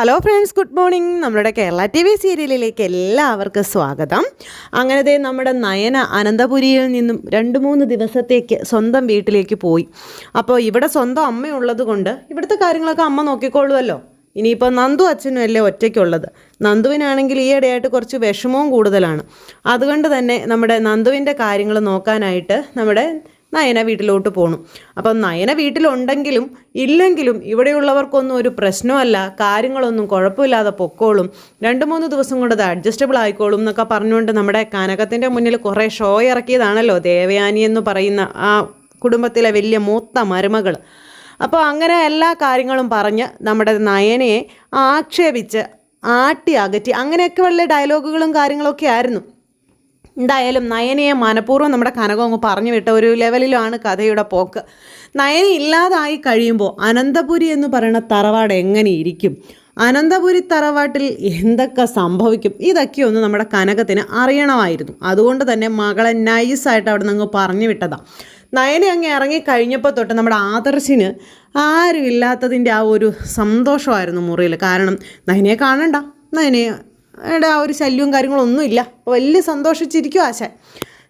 Hello friends good morning നമ്മുടെ Kerala T V സീരിയലിലേക്ക് എല്ലാവർക്കും സ്വാഗതം. അങ്ങനത്തെ നമ്മുടെ നയന അനന്തപുരിയിൽ നിന്നും രണ്ട് മൂന്ന് ദിവസത്തേക്ക് സ്വന്തം വീട്ടിലേക്ക് പോയി. അപ്പോൾ ഇവിടെ സ്വന്തം അമ്മയുള്ളത് കൊണ്ട് ഇവിടുത്തെ കാര്യങ്ങളൊക്കെ അമ്മ നോക്കിക്കോളുമല്ലോ ഇനിയിപ്പോൾ നന്ദു അച്ഛനും അല്ലേ ഒറ്റയ്ക്കുള്ളത്. നന്ദുവിനാണെങ്കിൽ ഈയിടെയായിട്ട് കുറച്ച് വിഷമവും കൂടുതലാണ്. അതുകൊണ്ട് തന്നെ നമ്മുടെ നന്ദുവിന്റെ കാര്യങ്ങൾ നോക്കാനായിട്ട് നമ്മുടെ നയന വീട്ടിലോട്ട് പോണു. അപ്പം നയന വീട്ടിലുണ്ടെങ്കിലും ഇല്ലെങ്കിലും ഇവിടെയുള്ളവർക്കൊന്നും ഒരു പ്രശ്നമല്ല. കാര്യങ്ങളൊന്നും കുഴപ്പമില്ലാതെ പൊക്കോളും. രണ്ട് മൂന്ന് ദിവസം കൊണ്ട് അത് അഡ്ജസ്റ്റബിൾ ആയിക്കോളും എന്നൊക്കെ പറഞ്ഞുകൊണ്ട് നമ്മുടെ കനകത്തിന്റെ മുന്നിൽ കുറേ ഷോ ഇറക്കിയതാണല്ലോ. ദേവയാനി എന്ന് പറയുന്ന ആ കുടുംബത്തിലെ വലിയ മൂത്ത മരുമകൾ. അപ്പോൾ അങ്ങനെ എല്ലാ കാര്യങ്ങളും പറഞ്ഞ് നമ്മുടെ നയനയെ ആക്ഷേപിച്ച് ആട്ടി അകറ്റി. അങ്ങനെയൊക്കെ വലിയ ഡയലോഗുകളും കാര്യങ്ങളൊക്കെ ആയിരുന്നു. എന്തായാലും നയനയെ മനഃപൂർവം നമ്മുടെ കനകം അങ്ങ് പറഞ്ഞു വിട്ട ഒരു ലെവലിലാണ് കഥയുടെ പോക്ക്. നയന ഇല്ലാതായി കഴിയുമ്പോൾ അനന്തപുരി എന്ന് പറയുന്ന തറവാട് എങ്ങനെ ഇരിക്കും? അനന്തപുരി തറവാട്ടിൽ എന്തൊക്കെ സംഭവിക്കും? ഇതൊക്കെ ഒന്ന് നമ്മുടെ കനകത്തിന് അറിയണമായിരുന്നു. അതുകൊണ്ട് തന്നെ മകളെ നൈസായിട്ട് അവിടെ നിന്ന് പറഞ്ഞു വിട്ടതാണ് നയന അങ്ങ് ഇറങ്ങിക്കഴിഞ്ഞപ്പോൾ തൊട്ട് നമ്മുടെ ആദർശിന് ആരും ഇല്ലാത്തതിന്റെ ആ ഒരു സന്തോഷമായിരുന്നു മുറിയിൽ. കാരണം നയനയെ കാണണ്ട. നയനയെ യുടെ ആ ഒരു ശല്യവും കാര്യങ്ങളൊന്നും ഇല്ല. അപ്പോൾ വലിയ സന്തോഷിച്ചിരിക്കും ആശാൻ.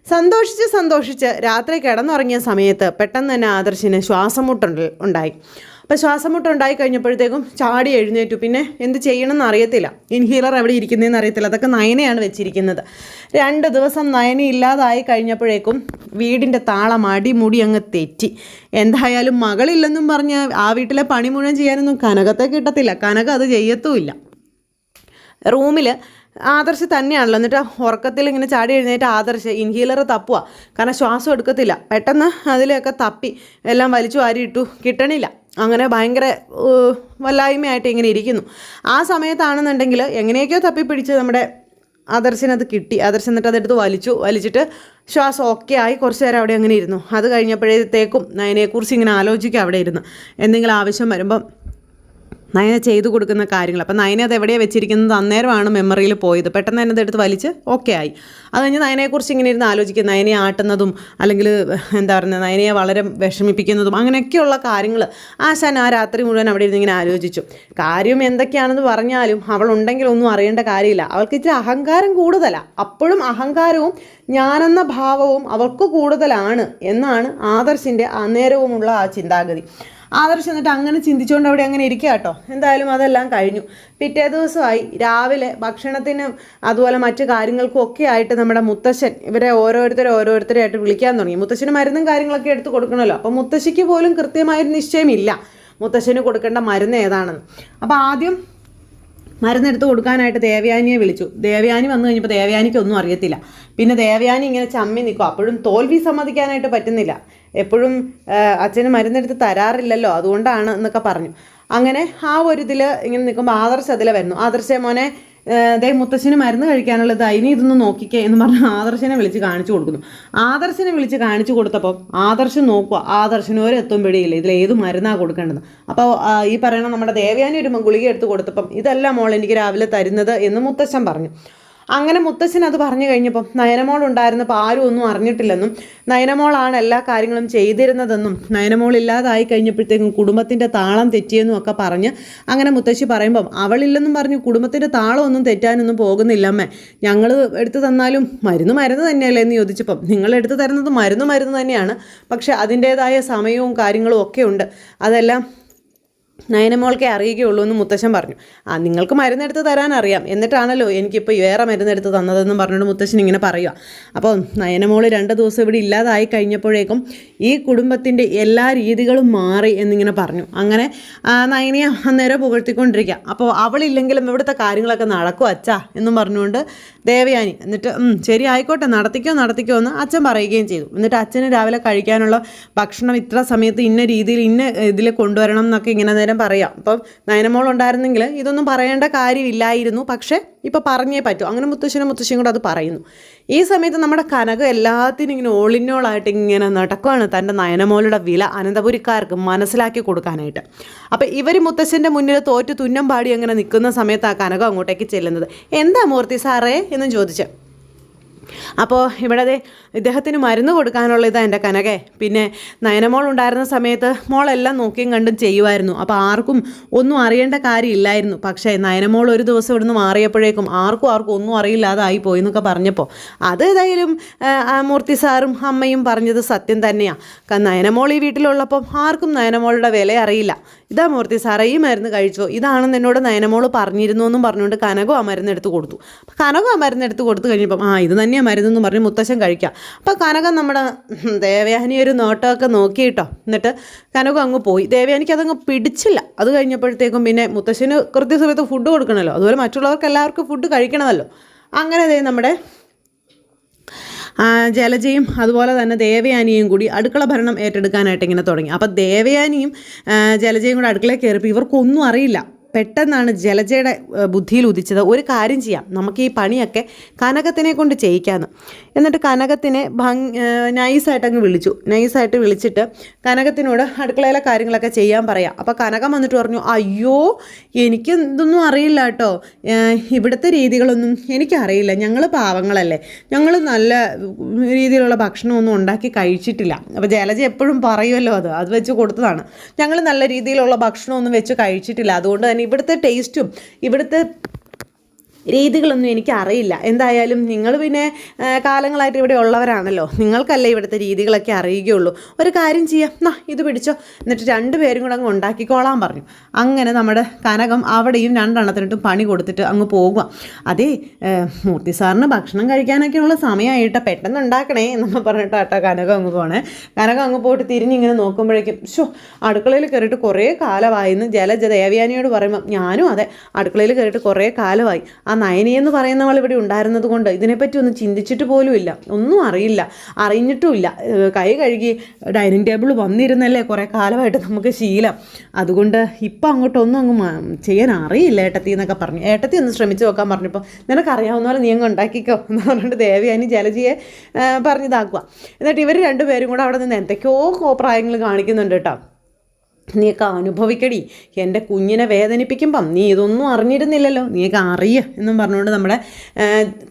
സന്തോഷിച്ച് സന്തോഷിച്ച് രാത്രി കിടന്നുറങ്ങിയ സമയത്ത് പെട്ടെന്ന് തന്നെ ആദർശിന് ശ്വാസമുട്ടുണ്ട് ഉണ്ടായി. അപ്പോൾ ശ്വാസമുട്ടുണ്ടായി കഴിഞ്ഞപ്പോഴത്തേക്കും ചാടി എഴുന്നേറ്റു. പിന്നെ എന്ത് ചെയ്യണമെന്ന് അറിയത്തില്ല. ഇൻഹീലർ എവിടെ ഇരിക്കുന്നതെന്ന് അറിയത്തില്ല. അതൊക്കെ നയനയാണ് വെച്ചിരിക്കുന്നത്. രണ്ട് ദിവസം നയന ഇല്ലാതായി കഴിഞ്ഞപ്പോഴേക്കും വീടിന്റെ താളം അടിമുടി അങ്ങ് തെറ്റി. എന്തായാലും മകളില്ലെന്നും പറഞ്ഞ് ആ വീട്ടിലെ പണി മുഴുവൻ ചെയ്യാനൊന്നും കനകത്തെ കിട്ടത്തില്ല. കനക അത് ചെയ്യത്തുമില്ല. റൂമിൽ ആദർശ് തന്നെയാണല്ലോ. എന്നിട്ട് ഉറക്കത്തിൽ ഇങ്ങനെ ചാടി എഴുന്നേറ്റ് ആദർശ് ഇൻഹീലർ തപ്പുക കാരണം ശ്വാസം എടുക്കത്തില്ല. പെട്ടെന്ന് അതിലൊക്കെ തപ്പി എല്ലാം വലിച്ചു ഇട്ടു കിട്ടണില്ല. അങ്ങനെ ഭയങ്കര വല്ലായ്മയായിട്ട് ഇങ്ങനെ ഇരിക്കുന്നു. ആ സമയത്താണെന്നുണ്ടെങ്കിൽ എങ്ങനെയൊക്കെയോ തപ്പിപ്പിടിച്ച് നമ്മുടെ ആദർശിനത് കിട്ടി. ആദർശ് എന്നിട്ട് അതെടുത്ത് വലിച്ചു വലിച്ചിട്ട് ശ്വാസം ഓക്കെ ആയി കുറച്ച് നേരം അവിടെ അങ്ങനെ ഇരുന്നു. അത് കഴിഞ്ഞപ്പോഴത്തേക്കും നയനെക്കുറിച്ച് ഇങ്ങനെ ആലോചിക്കുക അവിടെ ഇരുന്ന്. എന്തെങ്കിലും ആവശ്യം വരുമ്പം നയന ചെയ്തു കൊടുക്കുന്ന കാര്യങ്ങൾ. അപ്പം നയന അത് എവിടെയാണ് വെച്ചിരിക്കുന്നത്? അന്നേരമാണ് മെമ്മറിയിൽ പോയത്. പെട്ടെന്ന് തന്നെ അതെടുത്ത് വലിച്ച് ഓക്കെ ആയി. അത് കഴിഞ്ഞ് നയനയെക്കുറിച്ച് ഇങ്ങനെ ഇരുന്ന് ആലോചിക്കുക നയനെ ആട്ടുന്നതും അല്ലെങ്കിൽ എന്താ പറയുക നയനയെ വളരെ വിഷമിപ്പിക്കുന്നതും അങ്ങനെയൊക്കെയുള്ള കാര്യങ്ങൾ ആശാൻ ആ രാത്രി മുഴുവൻ അവിടെ ഇരുന്ന് ഇങ്ങനെ ആലോചിച്ചു. കാര്യം എന്തൊക്കെയാണെന്ന് പറഞ്ഞാലും അവൾ ഉണ്ടെങ്കിൽ ഒന്നും അറിയേണ്ട കാര്യമില്ല. അവൾക്ക് ഇച്ചിരി അഹങ്കാരം കൂടുതലാണ് അപ്പോഴും അഹങ്കാരവും ഞാനെന്ന ഭാവവും അവൾക്ക് കൂടുതലാണ് എന്നാണ് ആദർശിന്റെ അന്നേരവുമുള്ള ആ ചിന്താഗതി. ആദർശ് എന്നിട്ട് അങ്ങനെ ചിന്തിച്ചുകൊണ്ട് അവിടെ അങ്ങനെ ഇരിക്കുക കേട്ടോ. എന്തായാലും അതെല്ലാം കഴിഞ്ഞു. പിറ്റേ ദിവസമായി രാവിലെ ഭക്ഷണത്തിനും അതുപോലെ മറ്റു കാര്യങ്ങൾക്കും ഒക്കെ ആയിട്ട് നമ്മുടെ മുത്തശ്ശൻ ഇവരെ ഓരോരുത്തരെ ആയിട്ട് വിളിക്കാൻ തുടങ്ങി. മുത്തശ്ശന് മരുന്നും കാര്യങ്ങളൊക്കെ എടുത്ത് കൊടുക്കണമല്ലോ. അപ്പോൾ മുത്തശ്ശിക്ക് പോലും കൃത്യമായൊരു നിശ്ചയമില്ല. മുത്തശ്ശന് കൊടുക്കേണ്ട മരുന്ന് ഏതാണെന്ന്. അപ്പോൾ ആദ്യം മരുന്നെടുത്ത് കൊടുക്കാനായിട്ട് ദേവയാനിയെ വിളിച്ചു. ദേവയാനി വന്നു കഴിഞ്ഞപ്പോൾ ദേവയാനിക്ക് ഒന്നും അറിയത്തില്ല. പിന്നെ ദേവയാനി ഇങ്ങനെ ചമ്മി നിൽക്കും. അപ്പോഴും തോൽവി സമ്മതിക്കാനായിട്ട് പറ്റുന്നില്ല. എപ്പോഴും അച്ഛന് മരുന്നെടുത്ത് തരാറില്ലല്ലോ അതുകൊണ്ടാണ് എന്നൊക്കെ പറഞ്ഞു. അങ്ങനെ ആ ഒരു ഇതിൽ ഇങ്ങനെ നിൽക്കുമ്പോൾ ആദർശ അതിൽ വരുന്നു. ആദർശ മോനെ ദേ മുത്തശ്ശന് മരുന്ന് കഴിക്കാനുള്ളത് അതിനെ ഇതൊന്ന് നോക്കിക്കേ എന്ന് പറഞ്ഞ് ആദർശനെ വിളിച്ച് കാണിച്ചു കൊടുക്കുന്നു. ആദർശനെ വിളിച്ച് കാണിച്ചു കൊടുത്തപ്പോൾ ആദർശം നോക്കുക. ആദർശന് ഒരു എത്തും പിടിയില്ല. ഇതിൽ ഏത് മരുന്നാണ് കൊടുക്കേണ്ടത്? അപ്പോൾ ഈ പറയണ നമ്മുടെ ദേവയാനി ഒരു ഗുളിക എടുത്ത് കൊടുത്തപ്പം ഇതല്ല മോൾ എനിക്ക് രാവിലെ തരുന്നത് എന്ന് മുത്തശ്ശൻ പറഞ്ഞു. അങ്ങനെ മുത്തശ്ശൻ അത് പറഞ്ഞു കഴിഞ്ഞപ്പം നയനമോൾ ഉണ്ടായിരുന്നപ്പോൾ ആരും ഒന്നും അറിഞ്ഞിട്ടില്ലെന്നും നയനമോളാണ് എല്ലാ കാര്യങ്ങളും ചെയ്തിരുന്നതെന്നും നയനമോൾ ഇല്ലാതായി കഴിഞ്ഞപ്പോഴത്തേക്കും കുടുംബത്തിന്റെ താളം തെറ്റിയെന്നും ഒക്കെ പറഞ്ഞ് അങ്ങനെ മുത്തശ്ശി പറയുമ്പം അവളില്ലെന്നും പറഞ്ഞു കുടുംബത്തിന്റെ താളം ഒന്നും തെറ്റാനൊന്നും പോകുന്നില്ലമ്മേ ഞങ്ങൾ എടുത്തു തന്നാലും മരുന്ന് മരുന്ന് തന്നെയല്ലേ? എന്ന് ചോദിച്ചപ്പം നിങ്ങൾ എടുത്തു തരുന്നത് മരുന്ന് മരുന്ന് തന്നെയാണ്. പക്ഷേ അതിന്റേതായ സമയവും കാര്യങ്ങളും ഒക്കെ ഉണ്ട്. അതെല്ലാം നയനമോൾക്കേ അറിയുകയുള്ളൂ എന്ന് മുത്തശ്ശൻ പറഞ്ഞു. ആ നിങ്ങൾക്ക് മരുന്നെടുത്ത് തരാൻ അറിയാം എന്നിട്ടാണല്ലോ എനിക്കിപ്പോൾ വേറെ മരുന്നെടുത്ത് തന്നതെന്ന് പറഞ്ഞുകൊണ്ട് മുത്തശ്ശൻ ഇങ്ങനെ പറയുക അപ്പോൾ നയനമോൾ രണ്ട് ദിവസം ഇവിടെ ഇല്ലാതായി കഴിഞ്ഞപ്പോഴേക്കും ഈ കുടുംബത്തിന്റെ എല്ലാ രീതികളും മാറി എന്നിങ്ങനെ പറഞ്ഞു. അങ്ങനെ നയനയെ അന്നേരം പുകഴ്ത്തിക്കൊണ്ടിരിക്കുക അപ്പോൾ അവളില്ലെങ്കിലും ഇവിടുത്തെ കാര്യങ്ങളൊക്കെ നടക്കും അച്ഛാ എന്നും പറഞ്ഞുകൊണ്ട് ദേവയാനി എന്നിട്ട് ശരി ആയിക്കോട്ടെ നടത്തിക്കോ നടത്തിക്കോ എന്ന് അച്ഛൻ പറയുകയും ചെയ്തു. എന്നിട്ട് അച്ഛന് രാവിലെ കഴിക്കാനുള്ള ഭക്ഷണം ഇത്ര സമയത്ത് ഇന്ന രീതിയിൽ ഇന്ന ഇതിൽ കൊണ്ടുവരണം എന്നൊക്കെ ഇങ്ങനെ നേരം പറയാം. ഇപ്പം നയനമോൾ ഉണ്ടായിരുന്നെങ്കിൽ ഇതൊന്നും പറയേണ്ട കാര്യമില്ലായിരുന്നു. പക്ഷേ ഇപ്പോൾ പറഞ്ഞേ പറ്റൂ. അങ്ങനെ മുത്തശ്ശനും മുത്തശ്ശിയും കൂടെ അത് പറയുന്നു. ഈ സമയത്ത് നമ്മുടെ കനകം എല്ലാത്തിനും ഇങ്ങനെ ഓളിനോളായിട്ട് ഇങ്ങനെ നടക്കുകയാണ് തന്റെ നയനമോളുടെ വില അനന്തപുരിക്കാർക്ക് മനസ്സിലാക്കി കൊടുക്കാനായിട്ട്. അപ്പോൾ ഇവർ മുത്തശ്ശന്റെ മുന്നിൽ തോറ്റ് തുന്നം പാടി അങ്ങനെ നിൽക്കുന്ന സമയത്താണ് കനകം അങ്ങോട്ടേക്ക് ചെല്ലുന്നത്. എന്താ മൂർത്തി സാറേ എന്നും ചോദിച്ചു. അപ്പോൾ ഇവിടെ ഇദ്ദേഹത്തിന് മരുന്ന് കൊടുക്കാനുള്ള ഇതാ എന്റെ കനകെ. പിന്നെ നയനമോൾ ഉണ്ടായിരുന്ന സമയത്ത് മോളെല്ലാം നോക്കിയും കണ്ടും ചെയ്യുമായിരുന്നു അപ്പോൾ ആർക്കും ഒന്നും അറിയേണ്ട കാര്യമില്ലായിരുന്നു. പക്ഷേ നയനമോൾ ഒരു ദിവസം ഇവിടുന്ന് മാറിയപ്പോഴേക്കും ആർക്കും ആർക്കും ഒന്നും അറിയില്ലാതായി പോയി എന്നൊക്കെ പറഞ്ഞപ്പോൾ അത് ഏതായാലും മൂർത്തി സാറും അമ്മയും പറഞ്ഞത് സത്യം തന്നെയാണ് നയനമോൾ ഈ വീട്ടിലുള്ളപ്പം ആർക്കും നയനമോളുടെ വില അറിയില്ല. ഇതാ മൂർത്തി സാറേ ഈ മരുന്ന് കഴിച്ചോ. ഇതാണെന്ന് എന്നോട് നയനമോൾ പറഞ്ഞിരുന്നു എന്നും പറഞ്ഞുകൊണ്ട് കനകം ആ മരുന്ന് എടുത്ത് കൊടുത്തു. കനകം ആ മരുന്ന് എടുത്ത് കൊടുത്തു കഴിഞ്ഞപ്പം ആ ഇത് തന്നെയാണ് മരുന്നെന്ന് പറഞ്ഞ് മുത്തശ്ശൻ കഴിക്കാം. അപ്പോൾ കനകം നമ്മുടെ ദേവയാനി ഒരു നോട്ടമൊക്കെ നോക്കിയിട്ടോ. എന്നിട്ട് കനകം അങ്ങ് പോയി. ദേവയാനിക്ക് അതങ്ങ് പിടിച്ചില്ല. അത് കഴിഞ്ഞപ്പോഴത്തേക്കും പിന്നെ മുത്തശ്ശന് കൃത്യസമയത്ത് ഫുഡ് കൊടുക്കണമല്ലോ അതുപോലെ മറ്റുള്ളവർക്ക് എല്ലാവർക്കും ഫുഡ് കഴിക്കണമല്ലോ. അങ്ങനെ ദേ നമ്മുടെ ജലജയും അതുപോലെ തന്നെ ദേവയാനിയും കൂടി അടുക്കള ഭരണം ഏറ്റെടുക്കാനായിട്ട് ഇങ്ങനെ തുടങ്ങി. അപ്പോൾ ദേവയാനിയും ജലജയും കൂടെ അടുക്കളയിൽ കയറിയപ്പോൾ ഇവർക്കൊന്നും അറിയില്ല. പെട്ടെന്നാണ് ജലജയുടെ ബുദ്ധിയിൽ ഉദിച്ചത്. ഒരു കാര്യം ചെയ്യാം. നമുക്ക് ഈ പണിയൊക്കെ കനകത്തിനെ കൊണ്ട് ചെയ്യിക്കാമെന്ന് എന്നിട്ട് കനകത്തിനെ ഭംഗ് നൈസായിട്ട് അങ്ങ് വിളിച്ചു. നൈസായിട്ട് വിളിച്ചിട്ട് കനകത്തിനോട് അടുക്കളയിലെ കാര്യങ്ങളൊക്കെ ചെയ്യാൻ പറയാം. അപ്പോൾ കനകം വന്നിട്ട് പറഞ്ഞു അയ്യോ എനിക്ക് ഇതൊന്നും അറിയില്ല കേട്ടോ. ഇവിടുത്തെ രീതികളൊന്നും എനിക്കറിയില്ല. ഞങ്ങൾ പാവങ്ങളല്ലേ. ഞങ്ങൾ നല്ല രീതിയിലുള്ള ഭക്ഷണമൊന്നും ഉണ്ടാക്കി കഴിച്ചിട്ടില്ല. അപ്പോൾ ജലജ എപ്പോഴും പറയുമല്ലോ അത്. അത് വെച്ച് കൊടുത്തതാണ്. ഞങ്ങൾ നല്ല രീതിയിലുള്ള ഭക്ഷണമൊന്നും വെച്ച് കഴിച്ചിട്ടില്ല. അതുകൊണ്ട് തന്നെ ഇവിടുത്തെ ടേസ്റ്റും ഇവിടുത്തെ രീതികളൊന്നും എനിക്ക് അറിയില്ല. എന്തായാലും നിങ്ങൾ പിന്നെ കാലങ്ങളായിട്ട് ഇവിടെ ഉള്ളവരാണല്ലോ. നിങ്ങൾക്കല്ലേ ഇവിടുത്തെ രീതികളൊക്കെ അറിയുകയുള്ളൂ. ഒരു കാര്യം ചെയ്യാം. നാ ഇത് പിടിച്ചോ. എന്നിട്ട് രണ്ട് പേരും കൂടെ അങ്ങ് ഉണ്ടാക്കിക്കോളാൻ പറഞ്ഞു. അങ്ങനെ നമ്മുടെ കനകം അവിടെയും രണ്ടെണ്ണത്തിനിട്ടും പണി കൊടുത്തിട്ട് അങ്ങ് പോകുക അതേ മൂർത്തി സാറിന് ഭക്ഷണം കഴിക്കാനൊക്കെയുള്ള സമയമായിട്ട് പെട്ടെന്ന് ഉണ്ടാക്കണേ എന്നൊക്കെ പറഞ്ഞിട്ട് കേട്ടോ കനകം അങ്ങ് പോണേ. കനകം അങ്ങ് പോയിട്ട് തിരിഞ്ഞിങ്ങനെ നോക്കുമ്പോഴേക്കും ഷോ അടുക്കളയിൽ കയറിയിട്ട് കുറേ കാലമായി എന്ന് ജലജ ദേവയാനിയോട് പറയുമ്പോൾ ഞാനും അതെ അടുക്കളയിൽ കയറിയിട്ട് കുറേ കാലമായി. ആ നയനി എന്ന് പറയുന്നവൾ ഇവിടെ ഉണ്ടായിരുന്നത് കൊണ്ട് ഇതിനെപ്പറ്റി ഒന്നും ചിന്തിച്ചിട്ട് പോലുമില്ല ഒന്നും അറിയില്ല. അറിഞ്ഞിട്ടുമില്ല കൈ കഴുകി ഡൈനിങ് ടേബിൾ വന്നിരുന്നല്ലേ കുറേ കാലമായിട്ട് നമുക്ക് ശീലം. അതുകൊണ്ട് ഇപ്പം അങ്ങോട്ടൊന്നും അങ്ങ് ചെയ്യാൻ അറിയില്ല ഏട്ടത്തി എന്നൊക്കെ പറഞ്ഞു. ഏട്ടത്തി ഒന്ന് ശ്രമിച്ചു നോക്കാൻ പറഞ്ഞപ്പോൾ നിനക്കറിയാവുന്ന പോലെ നീ അങ്ങ് ഉണ്ടാക്കിക്കോ എന്ന് പറഞ്ഞിട്ട് ദേവയാനി ജലജിയെ പറഞ്ഞിതാക്കുക എന്നിട്ട് ഇവർ രണ്ടുപേരും കൂടെ അവിടെ നിന്ന് എന്തൊക്കെയോ കോപ്രായങ്ങൾ കാണിക്കുന്നുണ്ട് കേട്ടോ. നീയൊക്കെ അനുഭവിക്കടി. എന്റെ കുഞ്ഞിനെ വേദനിപ്പിക്കുമ്പം നീ ഇതൊന്നും അറിഞ്ഞിരുന്നില്ലല്ലോ. നീയൊക്കെ അറിയ എന്നും പറഞ്ഞുകൊണ്ട് നമ്മുടെ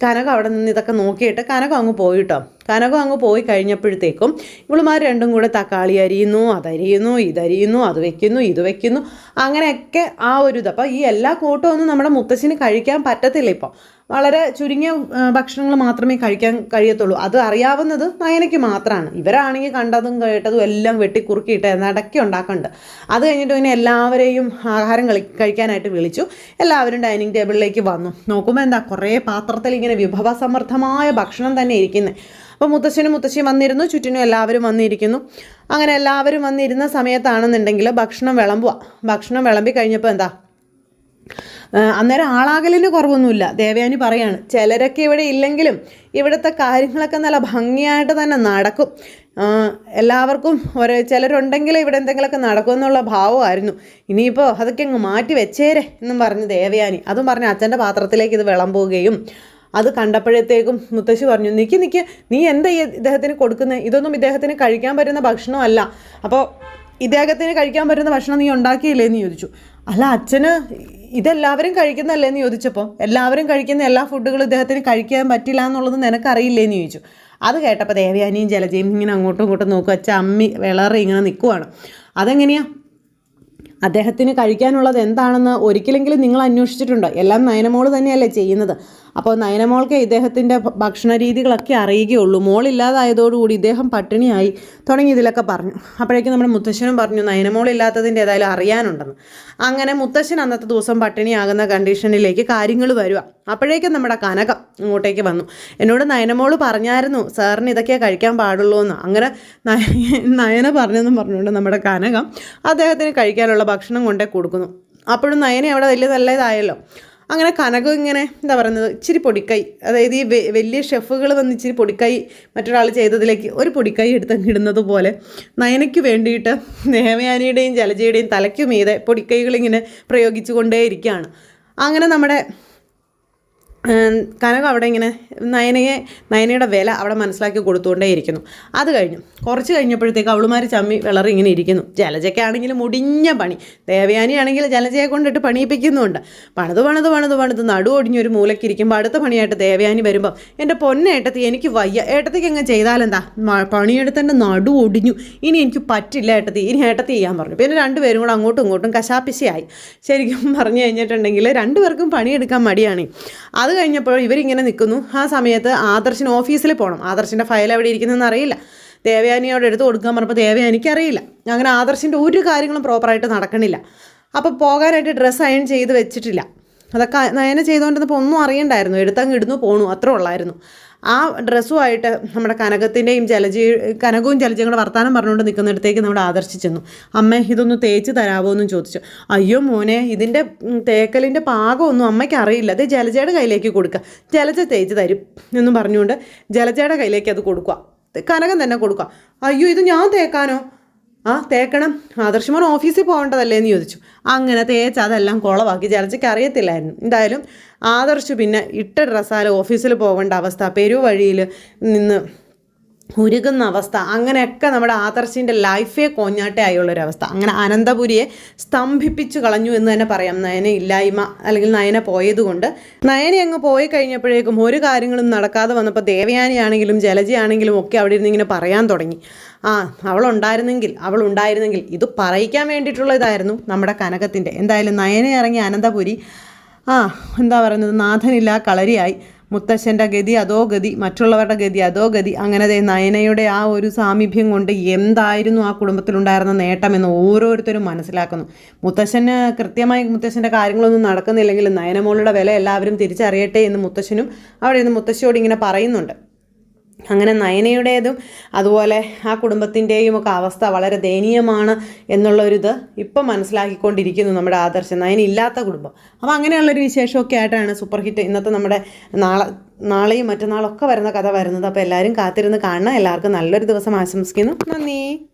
കനക കനകം അവിടെ നിന്ന് ഇതൊക്കെ നോക്കിയിട്ട് കനകം അങ്ങ് പോയിട്ടോ. കനകം അങ്ങ് പോയി കഴിഞ്ഞപ്പോഴത്തേക്കും ഇവളുമാർ രണ്ടും കൂടെ തക്കാളി അരിയുന്നു അതരിയുന്നു ഇതരിയുന്നു അത് വെക്കുന്നു ഇത് വെക്കുന്നു. അങ്ങനെയൊക്കെ ആ ഒരു ഇത്. അപ്പോൾ ഈ എല്ലാ കൂട്ടമൊന്നും നമ്മുടെ മുത്തശ്ശിന് കഴിക്കാൻ പറ്റത്തില്ല ഇപ്പോൾ വളരെ ചുരുങ്ങിയ ഭക്ഷണങ്ങൾ മാത്രമേ കഴിക്കാൻ കഴിയത്തുള്ളൂ. അത് അറിയാവുന്നത് നയനയ്ക്ക് മാത്രമാണ് ഇവരാണെങ്കിൽ കണ്ടതും കേട്ടതും എല്ലാം വെട്ടിക്കുറുക്കിയിട്ട് നടക്കി ഉണ്ടാക്കുന്നുണ്ട് അത് കഴിഞ്ഞിട്ട് പിന്നെ എല്ലാവരെയും ആഹാരം കളി കഴിക്കാനായിട്ട് വിളിച്ചു. എല്ലാവരും ഡൈനിങ് ടേബിളിലേക്ക് വന്നു. നോക്കുമ്പോൾ എന്താ കുറേ പാത്രത്തിൽ ഇങ്ങനെ വിഭവസമൃദ്ധമായ ഭക്ഷണം തന്നെ ഇരിക്കുന്നത് അപ്പോൾ മുത്തശ്ശനും മുത്തശ്ശിയും വന്നിരുന്നു ചുറ്റിനും എല്ലാവരും വന്നിരിക്കുന്നു. അങ്ങനെ എല്ലാവരും വന്നിരുന്ന സമയത്താണെന്നുണ്ടെങ്കിൽ ഭക്ഷണം വിളമ്പുക. ഭക്ഷണം വിളമ്പി കഴിഞ്ഞപ്പോൾ എന്താ അന്നേരം ആളാകലിന് കുറവൊന്നുമില്ല. ദേവയാനി പറയാണ് ചിലരൊക്കെ ഇവിടെ ഇല്ലെങ്കിലും ഇവിടുത്തെ കാര്യങ്ങളൊക്കെ നല്ല ഭംഗിയായിട്ട് തന്നെ നടക്കും. എല്ലാവർക്കും ഓരോ ചിലരുണ്ടെങ്കിൽ ഇവിടെ എന്തെങ്കിലുമൊക്കെ നടക്കുമെന്നുള്ള ഭാവമായിരുന്നു. ഇനിയിപ്പോൾ അതൊക്കെ അങ്ങ് മാറ്റി വെച്ചേരെ എന്നും പറഞ്ഞ് ദേവയാനി. അതും പറഞ്ഞ് അച്ഛന്റെ പാത്രത്തിലേക്ക് ഇത് വിളമ്പുകയും അത് കണ്ടപ്പോഴത്തേക്കും മുത്തശ്ശി പറഞ്ഞു നിക്ക് നിക്ക് നീ എന്താ ഈ ഇദ്ദേഹത്തിന് കൊടുക്കുന്നത് ഇതൊന്നും ഇദ്ദേഹത്തിന് കഴിക്കാൻ പറ്റുന്ന ഭക്ഷണമല്ല. അപ്പോൾ ഇദ്ദേഹത്തിന് കഴിക്കാൻ പറ്റുന്ന ഭക്ഷണം നീ ഉണ്ടാക്കിയില്ലേ എന്ന് ചോദിച്ചു. അല്ല അച്ഛന് ഇതെല്ലാവരും കഴിക്കുന്നതല്ലേന്ന് ചോദിച്ചപ്പോൾ എല്ലാവരും കഴിക്കുന്ന എല്ലാ ഫുഡുകളും ഇദ്ദേഹത്തിന് കഴിക്കാൻ പറ്റില്ല എന്നുള്ളത് നിനക്കറിയില്ലേ എന്ന് ചോദിച്ചു. അത് കേട്ടപ്പോൾ ദേവയാനിയും ജലജയും ഇങ്ങനെ അങ്ങോട്ടും ഇങ്ങോട്ടും നോക്കുക അച്ഛൻ അമ്മി വിളറി ഇങ്ങനെ നിൽക്കുവാണ് അതെങ്ങനെയാ? അദ്ദേഹത്തിന് കഴിക്കാനുള്ളത് എന്താണെന്ന് ഒരിക്കലെങ്കിലും നിങ്ങൾ അന്വേഷിച്ചിട്ടുണ്ടോ? എല്ലാം നയനമോൾ തന്നെയല്ലേ ചെയ്യുന്നത്. അപ്പോൾ നയനമോൾക്ക് ഇദ്ദേഹത്തിന്റെ ഭക്ഷണ രീതികളൊക്കെ അറിയുകയുള്ളൂ. മോളില്ലാതായതോടുകൂടി ഇദ്ദേഹം പട്ടിണിയായി തുടങ്ങി ഇതിലൊക്കെ പറഞ്ഞു. അപ്പോഴേക്കും നമ്മുടെ മുത്തശ്ശനും പറഞ്ഞു നയനമോളില്ലാത്തതിന്റെ ഏതായാലും അറിയാനുണ്ടെന്ന്. അങ്ങനെ മുത്തശ്ശൻ അന്നത്തെ ദിവസം പട്ടിണിയാകുന്ന കണ്ടീഷനിലേക്ക് കാര്യങ്ങൾ വരിക. അപ്പോഴേക്കും നമ്മുടെ കനകം ഇങ്ങോട്ടേക്ക് വന്നു. എന്നോട് നയനമോൾ പറഞ്ഞായിരുന്നു സാറിന് ഇതൊക്കെ കഴിക്കാൻ പാടുള്ളൂ എന്ന്. അങ്ങനെ നയ- നയന പറഞ്ഞെന്നും പറഞ്ഞുകൊണ്ട് നമ്മുടെ കനകം അദ്ദേഹത്തിന് കഴിക്കാനുള്ള ഭക്ഷണം കൊണ്ടേ കൊടുക്കുന്നു. അപ്പോഴും നയന അവിടെ വലിയ നല്ലതായല്ലോ അങ്ങനെ കനകം ഇങ്ങനെ എന്താ പറയുന്നത് ഇച്ചിരി പൊടിക്കൈ അതായത് ഈ വലിയ ഷെഫുകൾ വന്ന് ഇച്ചിരി പൊടിക്കൈ മറ്റൊരാൾ ചെയ്തതിലേക്ക് ഒരു പൊടിക്കൈ എടുത്ത് ഇടുന്നത് പോലെ നയനയ്ക്ക് വേണ്ടിയിട്ട് നേമയാനിയുടെയും ജലജയുടെയും തലയ്ക്കുമീതെ പൊടിക്കൈകൾ ഇങ്ങനെ പ്രയോഗിച്ചു കൊണ്ടേയിരിക്കുകയാണ് അങ്ങനെ നമ്മുടെ കനകം അവിടെ ഇങ്ങനെ നയനയെ നയനയുടെ വില അവിടെ മനസ്സിലാക്കി കൊടുത്തുകൊണ്ടേയിരിക്കുന്നു അത് കഴിഞ്ഞു. കുറച്ച് കഴിഞ്ഞപ്പോഴത്തേക്ക് അവളുമാർ ചമ്മി വിളറി ഇങ്ങനെ ഇരിക്കുന്നു. ജലജയ്ക്കാണെങ്കിൽ മുടിഞ്ഞ പണി. ദേവയാനിയാണെങ്കിൽ ജലജയെ കൊണ്ടിട്ട് പണിയിപ്പിക്കുന്നുണ്ട്. പണിത് പണിത് പണിത് പണിത് നടു ഒടിഞ്ഞൊരു ഇരിക്കുമ്പോൾ അടുത്ത പണിയായിട്ട് ദേവയാനി വരുമ്പോൾ എന്റെ പൊന്നേട്ടത്തി എനിക്ക് വയ്യ. ഏട്ടത്തിക്ക് അങ്ങ് ചെയ്താലെന്താ? പണിയെടുത്തന്റെ നടു ഒടിഞ്ഞു. ഇനി എനിക്ക് പറ്റില്ല ഏട്ടത്തി. ഇനി ഏട്ടത്തി ചെയ്യാൻ പറഞ്ഞു. പിന്നെ രണ്ടുപേരും കൂടെ അങ്ങോട്ടും ഇങ്ങോട്ടും കശാപ്പിശയായി. ശരിക്കും പറഞ്ഞു കഴിഞ്ഞിട്ടുണ്ടെങ്കിൽ രണ്ടുപേർക്കും പണിയെടുക്കാൻ മടിയാണ്. അത് കഴിഞ്ഞപ്പോൾ ഇവരിങ്ങനെ നിൽക്കുന്നു. ആ സമയത്ത് ആദർശിന് ഓഫീസിൽ പോകണം. ആദർശിന്റെ ഫയൽ എവിടെ ഇരിക്കുന്നതെന്ന് അറിയില്ല. ദേവയാനിയോട് എടുത്ത് കൊടുക്കാൻ പറഞ്ഞപ്പോൾ ദേവയാനിക്ക് അറിയില്ല അങ്ങനെ ആദർശിന്റെ ഒരു കാര്യങ്ങളും പ്രോപ്പറായിട്ട് നടക്കണില്ല. അപ്പോൾ പോകാനായിട്ട് ഡ്രസ്സ് അയൺ ചെയ്ത് വെച്ചിട്ടില്ല. അതൊക്കെ നയന ചെയ്തുകൊണ്ടിരുന്നപ്പോൾ ഒന്നും അറിയണ്ടായിരുന്നു. എടുത്തങ്ങ് ഇടുന്നു പോണു അത്രേ ഉള്ളായിരുന്നു. ആ ഡ്രസ്സുമായിട്ട് നമ്മുടെ കനകത്തിന്റെയും ജലജീ കനകവും ജലജയും വർത്താനം പറഞ്ഞുകൊണ്ട് നിൽക്കുന്നിടത്തേക്ക് നമ്മൾ ആദർശി ചെന്നു. അമ്മ ഇതൊന്ന് തേച്ച് തരാമോ എന്നും ചോദിച്ചു. അയ്യോ മോനെ ഇതിന്റെ തേക്കലിന്റെ പാകമൊന്നും അമ്മയ്ക്ക് അറിയില്ല. അത് ജലജയുടെ കയ്യിലേക്ക് കൊടുക്കുക ജലജ തേച്ച് തരും എന്നും പറഞ്ഞുകൊണ്ട് ജലജയുടെ കയ്യിലേക്ക് അത് കൊടുക്കുക. കനകം തന്നെ കൊടുക്കുക. അയ്യോ ഇത് ഞാൻ തേക്കാനോ? ആ തേക്കണം. ആദർശമോൻ ഓഫീസിൽ പോകേണ്ടതല്ലേ എന്ന് ചോദിച്ചു. അങ്ങനെ തേച്ച് അതെല്ലാം കുളവാക്കി ജലജയ്ക്ക് അറിയത്തില്ലായിരുന്നു. എന്തായാലും ആദർശ് പിന്നെ ഇട്ട ഡ്രസ്സാൽ ഓഫീസിൽ പോകേണ്ട അവസ്ഥ പെരുവഴിയിൽ നിന്ന് ഉരുകുന്ന അവസ്ഥ അങ്ങനെയൊക്കെ നമ്മുടെ ആദർശിന്റെ ലൈഫേ കോഞ്ഞാട്ടേ ആയുള്ളൊരവസ്ഥ. അങ്ങനെ അനന്തപുരിയെ സ്തംഭിപ്പിച്ചു കളഞ്ഞു എന്ന് തന്നെ പറയാം നയന ഇല്ലായ്മ അല്ലെങ്കിൽ നയന പോയതുകൊണ്ട്. നയന അങ്ങ് പോയി കഴിഞ്ഞപ്പോഴേക്കും ഒരു കാര്യങ്ങളും നടക്കാതെ വന്നപ്പോൾ ദേവയാനിയാണെങ്കിലും ജലജയാണെങ്കിലും ഒക്കെ അവിടെ ഇരുന്ന് ഇങ്ങനെ പറയാൻ തുടങ്ങി. ആ അവളുണ്ടായിരുന്നെങ്കിൽ അവൾ ഉണ്ടായിരുന്നെങ്കിൽ ഇത് പറയിക്കാൻ വേണ്ടിയിട്ടുള്ള ഇതായിരുന്നു നമ്മുടെ കനകത്തിന്റെ എന്തായാലും നയന ഇറങ്ങി അനന്തപുരി ആ എന്താ പറയുന്നത് നാഥനില്ല കളരിയായി. മുത്തശ്ശന്റെ ഗതി അതോ ഗതി മറ്റുള്ളവരുടെ ഗതി അതോ ഗതി അങ്ങനെ നയനയുടെ ആ ഒരു സാമീപ്യം കൊണ്ട് എന്തായിരുന്നു ആ കുടുംബത്തിലുണ്ടായിരുന്ന നേട്ടമെന്ന് ഓരോരുത്തരും മനസ്സിലാക്കുന്നു. മുത്തശ്ശന് കൃത്യമായി മുത്തശ്ശന്റെ കാര്യങ്ങളൊന്നും നടക്കുന്നില്ലെങ്കിൽ നയനമോളുടെ വില എല്ലാവരും തിരിച്ചറിയട്ടെ എന്ന് മുത്തശ്ശനും അവിടെ നിന്ന് മുത്തശ്ശിയോട് ഇങ്ങനെ പറയുന്നുണ്ട്. അങ്ങനെ നയനയുടേതും അതുപോലെ ആ കുടുംബത്തിന്റെയും ഒക്കെ അവസ്ഥ വളരെ ദയനീയമാണ് എന്നുള്ളൊരിത് ഇപ്പം മനസ്സിലാക്കിക്കൊണ്ടിരിക്കുന്നു നമ്മുടെ ആദർശം നയന ഇല്ലാത്ത കുടുംബം. അപ്പോൾ അങ്ങനെയുള്ളൊരു വിശേഷമൊക്കെ ആയിട്ടാണ് സൂപ്പർ ഹിറ്റ് ഇന്നത്തെ നമ്മുടെ നാളെ നാളെയും മറ്റന്നാളൊക്കെ വരുന്ന കഥ വരുന്നത്. അപ്പോൾ എല്ലാവരും കാത്തിരുന്ന് കാണണം. എല്ലാവർക്കും നല്ലൊരു ദിവസം ആശംസിക്കുന്നു. നന്ദി.